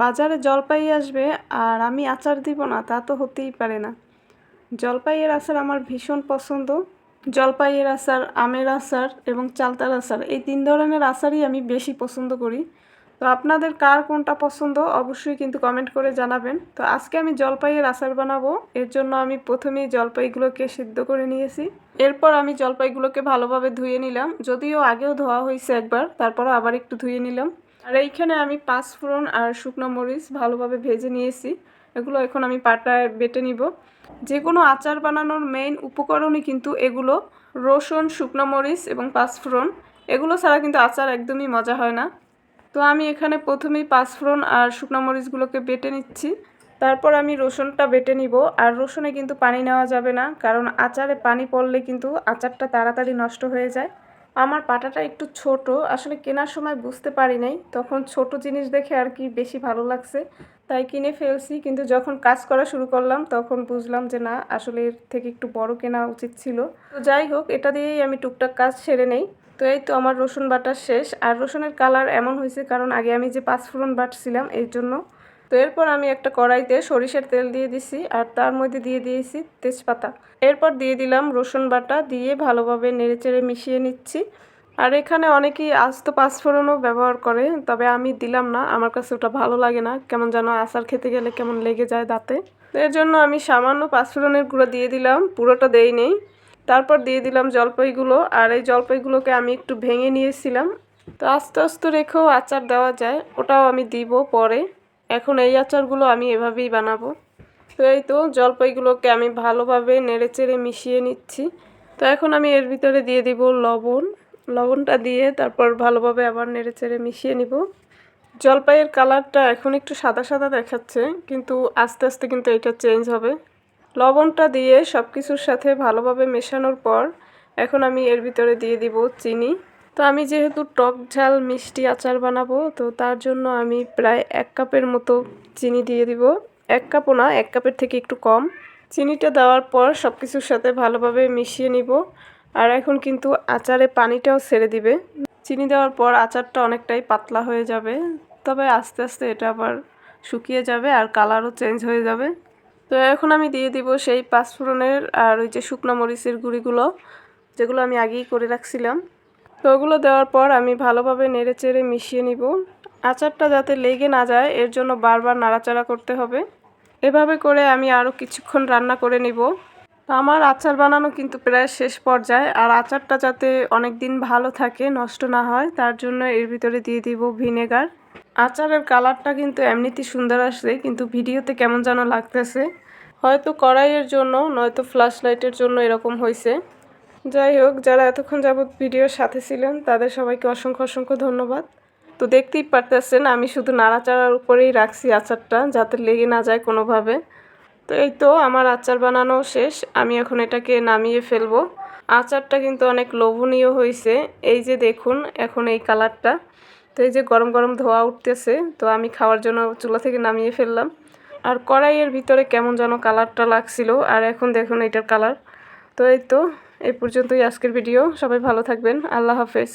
বাজারে জলপাই আসবে আর আমি আচার দিব না, তা তো হতেই পারে না। জলপাইয়ের আচার আমার ভীষণ পছন্দ। জলপাইয়ের আচার, আমের আচার এবং চালতার আচার, এই তিন ধরনের আচারই আমি বেশি পছন্দ করি। তো আপনাদের কার কোনটা পছন্দ অবশ্যই কিন্তু কমেন্ট করে জানাবেন। তো আজকে আমি জলপাইয়ের আচার বানাবো। এর জন্য আমি প্রথমেই জলপাইগুলোকে সিদ্ধ করে নিয়েছি। এরপর আমি জলপাইগুলোকে ভালোভাবে ধুয়ে নিলাম। যদিও আগেও ধোয়া হয়েছে একবার তারপর আবার একটু ধুয়ে নিলাম। আর এইখানে আমি পাঁচ ফোড়ন আর শুকনো মরিচ ভালোভাবে ভেজে নিয়েছি। এগুলো এখন আমি পাটায় বেটে নিব। যে কোনো আচার বানানোর মেইন উপকরণই কিন্তু এগুলো। রসুন, শুকনো মরিচ এবং পাঁচফোড়ন এগুলো ছাড়া কিন্তু আচার একদমই মজা হয় না। তো আমি এখানে প্রথমেই পাঁচফোড়ন আর শুকনো মরিচগুলোকে বেটে নিচ্ছি। তারপর আমি রসুনটা বেটে নিব। আর রসুনে কিন্তু পানি নেওয়া যাবে না। কারণ আচারে পানি পড়লে কিন্তু আচারটা তাড়াতাড়ি নষ্ট হয়ে যায়। আমার পাটাটা একটু ছোট, আসলে কেনার সময় বুঝতে পারি নাই। তখন ছোট জিনিস দেখে আর কি বেশি ভালো লাগছে। তাই কিনে ফেলছি, কিন্তু যখন কাজ করা শুরু করলাম, তখন বুঝলাম যে না, আসলে এর থেকে একটু বড় কেনা উচিত ছিল। তো যাই হোক, এটা দিয়েই আমি টুকটাক কাজ সেরে নেই। তো এই তো আমার রসুন বাটা শেষ। আর রসুনের কালার এমন হয়েছে, কারণ আগে আমি যে পাঁচফোড়ন বাটছিলাম, এর জন্য তো এরপর আমি একটা কড়াইতে সরিষার তেল দিয়ে দিছি আর তার মধ্যে দিয়ে দিয়েছি তেজপাতা। এরপর দিয়ে দিলাম রসুন বাটা দিয়ে ভালোভাবে নেড়েচেড়ে মিশিয়ে নিচ্ছি। আর এখানে অনেকেই আস্ত পাঁচফোড়নও ব্যবহার করে, তবে আমি দিলাম না। আমার কাছে ওটা ভালো লাগে না। কেমন যেন আচার খেতে গেলে কেমন লেগে যায় দাঁতে। এর জন্য আমি সামান্য পাঁচফোড়নের গুঁড়ো দিয়ে দিলাম। পুরোটা দেই নেই তারপর দিয়ে দিলাম জলপাইগুলো। আর এই জলপাইগুলোকে আমি একটু ভেঙে নিয়েছিলাম। তো আস্তে আস্তে রেখেও আচার দেওয়া যায়। ওটাও আমি দিব পরে। এখন এই আচারগুলো আমি এভাবেই বানাবো। তো এই তো জলপাইগুলোকে আমি ভালোভাবে নেড়েচেড়ে মিশিয়ে নিচ্ছি। তো এখন আমি এর ভিতরে দিয়ে দিব লবণ। লবণটা দিয়ে তারপর ভালোভাবে আবার নেড়েচেড়ে মিশিয়ে নিব। জলপাইয়ের কালারটা এখন একটু সাদা সাদা দেখাচ্ছে, কিন্তু আস্তে আস্তে কিন্তু এটা চেঞ্জ হবে। লবণটা দিয়ে সব কিছুর সাথে ভালোভাবে মেশানোর পর এখন আমি এর ভিতরে দিয়ে দিব চিনি। তো আমি যেহেতু টক ঝাল মিষ্টি আচার বানাবো, তো তার জন্য আমি প্রায় এক কাপের মতো চিনি দিয়ে দিব। এক কাপও না, এক কাপের থেকে একটু কম। চিনিটা দেওয়ার পর সব কিছুর সাথে ভালোভাবে মিশিয়ে নিব। আর এখন কিন্তু আচারে পানিটাও ছেড়ে দিবে। চিনি দেওয়ার পর আচারটা অনেকটাই পাতলা হয়ে যাবে। তবে আস্তে আস্তে এটা আবার শুকিয়ে যাবে আর কালারও চেঞ্জ হয়ে যাবে। তো এখন আমি দিয়ে দিব সেই পাঁচফোড়নের আর ওই যে শুকনো মরিচের গুঁড়িগুলো, যেগুলো আমি আগেই করে রাখছিলাম। তো ওগুলো দেওয়ার পর আমি ভালোভাবে নেড়ে চেড়ে মিশিয়ে নিব। আচারটা যাতে লেগে না যায়, এর জন্য বারবার নাড়াচাড়া করতে হবে। এভাবে করে আমি আরও কিছুক্ষণ রান্না করে নিব। আমার আচার বানানো কিন্তু প্রায় শেষ পর্যায়ে, আর আচারটা যাতে অনেক দিন ভালো থাকে, নষ্ট না হয়, তার জন্য এর ভিতরে দিয়ে দিব ভিনেগার। আচারের কালারটা কিন্তু এমনিতেই সুন্দর আসছে, কিন্তু ভিডিওতে কেমন যেন লাগতেছে। হয়তো কড়াইয়ের জন্য, নয়তো ফ্ল্যাশ লাইটের জন্য এরকম হয়েছে যাই হোক, যারা এতক্ষণ যাবৎ ভিডিওর সাথে ছিলেন, তাদের সবাইকে অসংখ্য অসংখ্য ধন্যবাদ। তো দেখতেই পারতেছেন, আমি শুধু নাড়াচাড়ার উপরেই রাখছি আচারটা, যাতে লেগে না যায় কোনোভাবে। তো এই তো আমার আচার বানানো শেষ, আমি এখন এটাকে নামিয়ে ফেলব। আচারটা কিন্তু অনেক লোভনীয় হয়েছে। এই যে দেখুন, এখন এই কালারটা। তো এই যে গরম গরম ধোয়া উঠতেছে, তো আমি খাওয়ার জন্য চুলা থেকে নামিয়ে ফেললাম। আর কড়াইয়ের ভিতরে কেমন যেন কালারটা লাগছিল, আর এখন দেখুন এটার কালার। তো এই তো এই পর্যন্তই আজকের ভিডিও। সবাই ভালো থাকবেন। আল্লাহ হাফেজ।